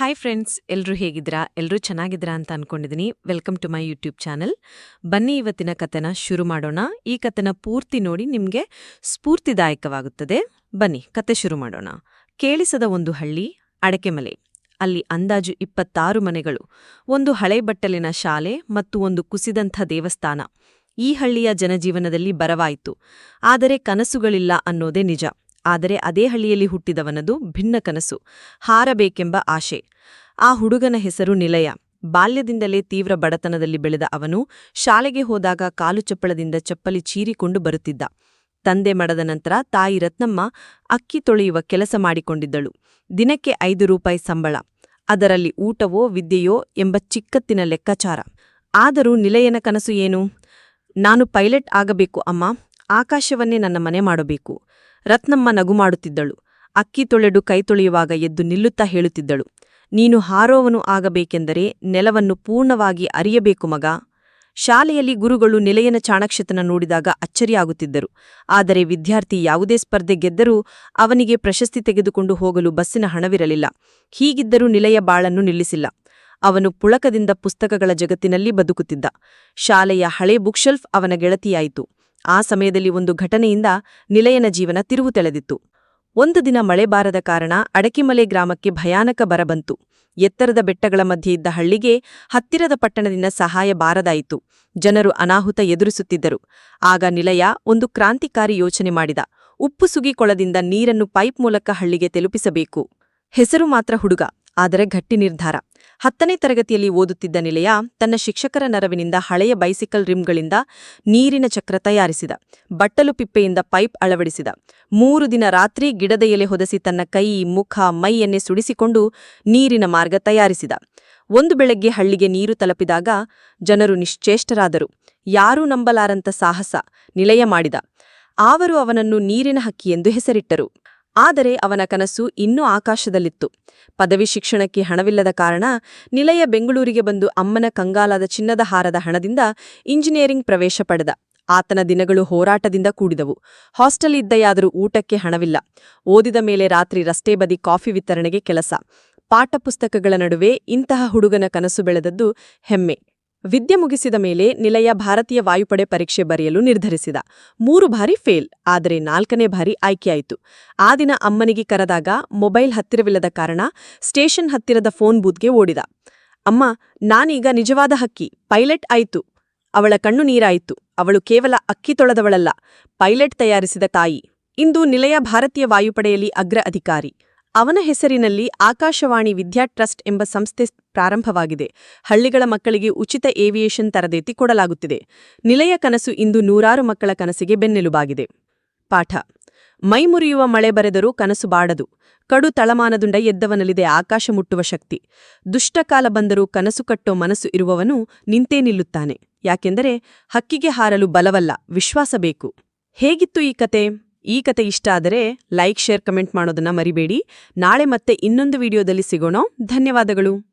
Hi friends ಎಲ್ಲರೂ ಹೇಗಿದ್ದೀರಾ? ಎಲ್ಲರೂ ಚೆನ್ನಾಗಿದ್ದೀರಾ ಅಂತ ಅನ್ಕೊಂಡಿದ್ದೀನಿ welcome to my YouTube channel ಬನ್ನಿ ಇವತ್ತಿನ ಕಥೆನ ಶುರು ಮಾಡೋಣ. ಈ ಕಥೆನ ಪೂರ್ತಿ ನೋಡಿ ನಿಮಗೆ ಸ್ಫೂರ್ತಿದಾಯಕವಾಗುತ್ತದೆ. ಬನ್ನಿ ಕತೆ ಶುರು ಮಾಡೋಣ. ಕೇಳಿಸದ ಒಂದು ಹಳ್ಳಿ, ಅಡಕೆಮಲೆ. ಅಲ್ಲಿ ಅಂದಾಜು ಇಪ್ಪತ್ತಾರು ಮನೆಗಳು. ಒಂದು ಹಳೆ ಬಟ್ಟಲಿನ ಶಾಲೆ ಮತ್ತು ಒಂದು ಕುಸಿದಂಥ ದೇವಸ್ಥಾನ. ಈ ಹಳ್ಳಿಯ ಜನಜೀವನದಲ್ಲಿ ಬರವಾಯಿತು. ಆದರೆ ಕನಸುಗಳಿಲ್ಲ ಅನ್ನೋದೇ ನಿಜ. ಆದರೆ ಅದೇ ಹಳ್ಳಿಯಲ್ಲಿ ಹುಟ್ಟಿದವನದು ಭಿನ್ನ ಕನಸು, ಹಾರಬೇಕೆಂಬ ಆಶೆ. ಆ ಹುಡುಗನ ಹೆಸರು ನಿಲಯ. ಬಾಲ್ಯದಿಂದಲೇ ತೀವ್ರ ಬಡತನದಲ್ಲಿ ಬೆಳೆದ ಅವನು ಶಾಲೆಗೆ ಹೋದಾಗ ಕಾಲು ಚಪ್ಪಳದಿಂದ ಚಪ್ಪಲಿ ಚೀರಿಕೊಂಡು ಬರುತ್ತಿದ್ದ. ತಂದೆ ಮಡದ ನಂತರ ತಾಯಿ ರತ್ನಮ್ಮ ಅಕ್ಕಿ ತೊಳೆಯುವ ಕೆಲಸ ಮಾಡಿಕೊಂಡಿದ್ದಳು. ದಿನಕ್ಕೆ ಐದು ರೂಪಾಯಿ ಸಂಬಳ. ಅದರಲ್ಲಿ ಊಟವೋ, ವಿದ್ಯೆಯೋ ಎಂಬ ಚಿಕ್ಕತ್ತಿನ ಲೆಕ್ಕಾಚಾರ. ಆದರೂ ನಿಲಯನ ಕನಸು ಏನು? ನಾನು ಪೈಲಟ್ ಆಗಬೇಕು ಅಮ್ಮ. ಆಕಾಶವನ್ನೇ ನನ್ನ ಮನೆ ಮಾಡಬೇಕು. ರತ್ನಮ್ಮ ನಗು ಮಾಡುತ್ತಿದ್ದಳು. ಅಕ್ಕಿ ತೊಳೆಡು ಕೈ ತೊಳೆಯುವಾಗ ಎದ್ದು ನಿಲ್ಲುತ್ತಾ ಹೇಳುತ್ತಿದ್ದಳು. ನೀನು ಹಾರೋವನು ಆಗಬೇಕೆಂದರೆ ನೆಲವನ್ನು ಪೂರ್ಣವಾಗಿ ಅರಿಯಬೇಕು ಮಗ. ಶಾಲೆಯಲ್ಲಿ ಗುರುಗಳು ನಿಲಯನ ಚಾಣಕ್ಷತನ ನೋಡಿದಾಗ ಅಚ್ಚರಿಯಾಗುತ್ತಿದ್ದರು. ಆದರೆ ವಿದ್ಯಾರ್ಥಿ ಯಾವುದೇ ಸ್ಪರ್ಧೆ ಗೆದ್ದರೂ ಅವನಿಗೆ ಪ್ರಶಸ್ತಿ ತೆಗೆದುಕೊಂಡು ಹೋಗಲು ಬಸ್ಸಿನ ಹಣವಿರಲಿಲ್ಲ. ಹೀಗಿದ್ದರೂ ನಿಲಯ ಬಾಳನ್ನು ನಿಲ್ಲಿಸಿಲ್ಲ. ಅವನು ಪುಳಕದಿಂದ ಪುಸ್ತಕಗಳ ಜಗತ್ತಿನಲ್ಲಿ ಬದುಕುತ್ತಿದ್ದ. ಶಾಲೆಯ ಹಳೆ ಬುಕ್ಶೆಲ್ಫ್ ಅವನ ಗೆಳತಿಯಾಯಿತು. ಆ ಸಮಯದಲ್ಲಿ ಒಂದು ಘಟನೆಯಿಂದ ನಿಲಯನ ಜೀವನ ತಿರುವು ತೆಳೆದಿತ್ತು. ಒಂದು ದಿನ ಮಳೆ ಬಾರದ ಕಾರಣ ಅಡಕಿಮಲೆ ಗ್ರಾಮಕ್ಕೆ ಭಯಾನಕ ಬರ ಬಂತು. ಎತ್ತರದ ಬೆಟ್ಟಗಳ ಮಧ್ಯೆ ಇದ್ದ ಹಳ್ಳಿಗೆ ಹತ್ತಿರದ ಪಟ್ಟಣದಿಂದ ಸಹಾಯ ಬಾರದಾಯಿತು. ಜನರು ಅನಾಹುತ ಎದುರಿಸುತ್ತಿದ್ದರು. ಆಗ ನಿಲಯ ಒಂದು ಕ್ರಾಂತಿಕಾರಿ ಯೋಚನೆ ಮಾಡಿದ. ಉಪ್ಪು ಸುಗಿಕೊಳದಿಂದ ನೀರನ್ನು ಪೈಪ್ ಮೂಲಕ ಹಳ್ಳಿಗೆ ತಲುಪಿಸಬೇಕು. ಹೆಸರು ಮಾತ್ರ ಹುಡುಗ. ಆದರೆ ಗಟ್ಟಿ ನಿರ್ಧಾರ. ಹತ್ತನೇ ತರಗತಿಯಲ್ಲಿ ಓದುತ್ತಿದ್ದ ನಿಲಯ ತನ್ನ ಶಿಕ್ಷಕರ ನರವಿನಿಂದ ಹಳೆಯ ಬೈಸಿಕಲ್ ರಿಮ್ಗಳಿಂದ ನೀರಿನ ಚಕ್ರ ತಯಾರಿಸಿದ. ಬಟ್ಟಲು ಪಿಪ್ಪೆಯಿಂದ ಪೈಪ್ ಅಳವಡಿಸಿದ. ಮೂರು ದಿನ ರಾತ್ರಿ ಗಿಡದ ಎಲೆ ಹೊದಸಿ ತನ್ನ ಕೈ, ಮುಖ, ಮೈಯನ್ನೇ ಸುಡಿಸಿಕೊಂಡು ನೀರಿನ ಮಾರ್ಗ ತಯಾರಿಸಿದ. ಒಂದು ಬೆಳಗ್ಗೆ ಹಳ್ಳಿಗೆ ನೀರು ತಲುಪಿದಾಗ ಜನರು ನಿಶ್ಚೇಷ್ಟರಾದರು. ಯಾರೂ ನಂಬಲಾರಂತ ಸಾಹಸ ನಿಲಯ ಮಾಡಿದ. ಆವರು ಅವನನ್ನು ನೀರಿನ ಹಕ್ಕಿ ಎಂದು ಹೆಸರಿಟ್ಟರು. ಆದರೆ ಅವನ ಕನಸು ಇನ್ನೂ ಆಕಾಶದಲ್ಲಿತ್ತು. ಪದವಿ ಶಿಕ್ಷಣಕ್ಕೆ ಹಣವಿಲ್ಲದ ಕಾರಣ ನಿಲಯ ಬೆಂಗಳೂರಿಗೆ ಬಂದು ಅಮ್ಮನ ಕಂಗಾಲಾದ ಚಿನ್ನದ ಹಾರದ ಹಣದಿಂದ ಇಂಜಿನಿಯರಿಂಗ್ ಪ್ರವೇಶ ಪಡೆದ. ಆತನ ದಿನಗಳು ಹೋರಾಟದಿಂದ ಕೂಡಿದವು. ಹಾಸ್ಟೆಲ್ ಇದ್ದಯಾದರೂ ಊಟಕ್ಕೆ ಹಣವಿಲ್ಲ. ಓದಿದ ಮೇಲೆ ರಾತ್ರಿ ರಸ್ತೆ ಬದಿ ಕಾಫಿ ವಿತರಣೆಗೆ ಕೆಲಸ. ಪಾಠಪುಸ್ತಕಗಳ ನಡುವೆ ಇಂತಹ ಹುಡುಗನ ಕನಸು ಬೆಳೆದದ್ದು ಹೆಮ್ಮೆ. ವಿದ್ಯೆ ಮುಗಿಸಿದ ಮೇಲೆ ನಿಲಯ ಭಾರತೀಯ ವಾಯುಪಡೆ ಪರೀಕ್ಷೆ ಬರೆಯಲು ನಿರ್ಧರಿಸಿದ. ಮೂರು ಬಾರಿ ಫೇಲ್, ಆದರೆ ನಾಲ್ಕನೇ ಬಾರಿ ಆಯ್ಕೆಯಾಯಿತು. ಆ ದಿನ ಅಮ್ಮನಿಗೆ ಕರೆದಾಗ ಮೊಬೈಲ್ ಹತ್ತಿರವಿಲ್ಲದ ಕಾರಣ ಸ್ಟೇಷನ್ ಹತ್ತಿರದ ಫೋನ್ ಬೂತ್ಗೆ ಓಡಿದ. ಅಮ್ಮ, ನಾನೀಗ ನಿಜವಾದ ಹಕ್ಕಿ, ಪೈಲಟ್ ಆಯಿತು. ಅವಳ ಕಣ್ಣು ನೀರಾಯಿತು. ಅವಳು ಕೇವಲ ಅಕ್ಕಿ ತೊಳೆದವಳಲ್ಲ. ಪೈಲಟ್ ತಯಾರಿಸಿದ ತಾಯಿ. ಇಂದು ನಿಲಯ ಭಾರತೀಯ ವಾಯುಪಡೆಯಲ್ಲಿ ಅಗ್ರ ಅಧಿಕಾರಿ. ಅವನ ಹೆಸರಿನಲ್ಲಿ ಆಕಾಶವಾಣಿ ವಿದ್ಯಾ ಟ್ರಸ್ಟ್ ಎಂಬ ಸಂಸ್ಥೆ ಪ್ರಾರಂಭವಾಗಿದೆ. ಹಳ್ಳಿಗಳ ಮಕ್ಕಳಿಗೆ ಉಚಿತ ಏವಿಯೇಷನ್ ತರಬೇತಿ ಕೊಡಲಾಗುತ್ತಿದೆ. ನಿಲಯ ಕನಸು ಇಂದು ನೂರಾರು ಮಕ್ಕಳ ಕನಸಿಗೆ ಬೆನ್ನೆಲುಬಾಗಿದೆ. ಪಾಠ. ಮೈಮುರಿಯುವ ಮಳೆ ಬರೆದರೂ ಕನಸು ಬಾಡದು. ಕಡು ತಳಮಾನದುಂಡ ಎದ್ದವನಲ್ಲಿದೆ ಆಕಾಶ ಮುಟ್ಟುವ ಶಕ್ತಿ. ದುಷ್ಟಕಾಲ ಬಂದರೂ ಕನಸು ಕಟ್ಟೋ ಮನಸ್ಸು ಇರುವವನು ನಿಂತೇ ನಿಲ್ಲುತ್ತಾನೆ. ಯಾಕೆಂದರೆ ಹಕ್ಕಿಗೆ ಹಾರಲು ಬಲವಲ್ಲ, ವಿಶ್ವಾಸ ಬೇಕು. ಹೇಗಿತ್ತು ಈ ಕತೆ? ಈ ಕತೆ ಇಷ್ಟ ಆದರೆ ಲೈಕ್, ಶೇರ್, ಕಮೆಂಟ್ ಮಾಡೋದನ್ನ ಮರಿಬೇಡಿ. ನಾಳೆ ಮತ್ತೆ ಇನ್ನೊಂದು ವಿಡಿಯೋದಲ್ಲಿ ಸಿಗೋಣ. ಧನ್ಯವಾದಗಳು.